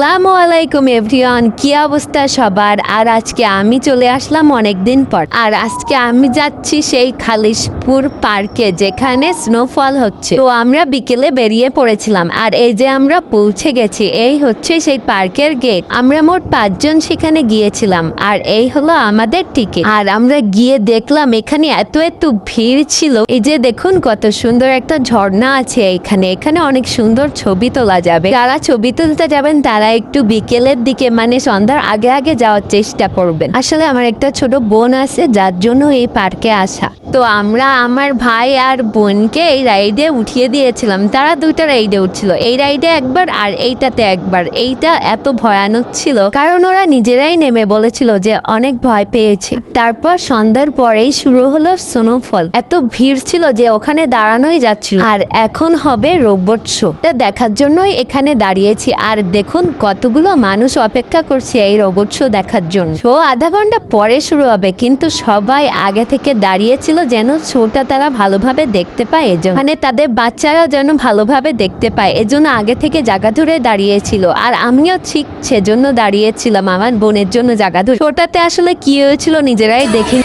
আসসালামু আলাইকুম এভরিওয়ান, কি অবস্থা সবার? আর আজকে আমি চলে আসলাম অনেক দিন পর। আর আজকে আমি যাচ্ছি সেই খালিশপুর পার্কে যেখানে স্নোফল হচ্ছে। তো আমরা বিকেলে বেরিয়ে পড়েছিলাম। আর এই যে আমরা পৌঁছে গেছি, এই হচ্ছে সেই পার্কের গেট আমরা মোট পাঁচজন সেখানে গিয়েছিলাম। আর এই হলো আমাদের টিকিট আর আমরা গিয়ে দেখলাম, এখানে এত এত ভিড় ছিল। এই যে দেখুন, কত সুন্দর একটা ঝর্ণা আছে এখানে। এখানে অনেক সুন্দর ছবি তোলা যাবে। যারা ছবি তুলতে যাবেন তারা একটু বিকেলের দিকে মানে সন্ধ্যার আগে আগে যাওয়ার চেষ্টা করবেন। আসলে আমার একটা ছোট বোন আছে, যার জন্য এই পার্কে আসা। তো আমরা আমার ভাই আর বোনকে এই রাইডে উঠিয়ে দিয়েছিলাম। তারা দুইটা রাইডে উঠছিল। এই রাইডে একবার আর এইটাতে একবার। এইটা এত ভয়ানক ছিল। কারণ ওরা নিজেরাই নেমে বলেছিল যে অনেক ভয় পেয়েছে। তারপর সন্ধ্যার পরেই শুরু হলো স্নোফল এত ভিড় ছিল যে ওখানে দাঁড়ানোই যাচ্ছিল। আর এখন হবে রোবট শো এটা দেখার জন্যই এখানে দাঁড়িয়েছি। আর দেখুন কতগুলো মানুষ অপেক্ষা করছে এই রোবট শো দেখার জন্য। শো আধা ঘণ্টা পরে শুরু হবে। কিন্তু সবাই আগে থেকে দাঁড়িয়েছিল যেন শোটা তারা ভালোভাবে দেখতে পায় এজন্য মানে তাদের বাচ্চারা যেন ভালোভাবে দেখতে পায় এজন্য আগে থেকে জায়গা ধরে দাঁড়িয়েছিল। আর আমিও ঠিক সেজন্য দাঁড়িয়েছিলাম, আমার বোনের জন্য জায়গা ধরে। শোটাতে আসলে কি হয়েছিল নিজেরাই দেখে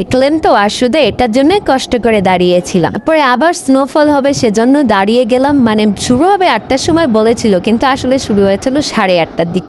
দেখলেন তো আসুদে, এটার জন্য কষ্ট করে দাঁড়িয়েছিলাম। পরে আবার স্নোফল হবে, সেজন্য দাঁড়িয়ে গেলাম। মানে শুরু হবে আটটার সময় বলেছিল, কিন্তু আসলে শুরু হয়েছিল সাড়ে আটটার দিক।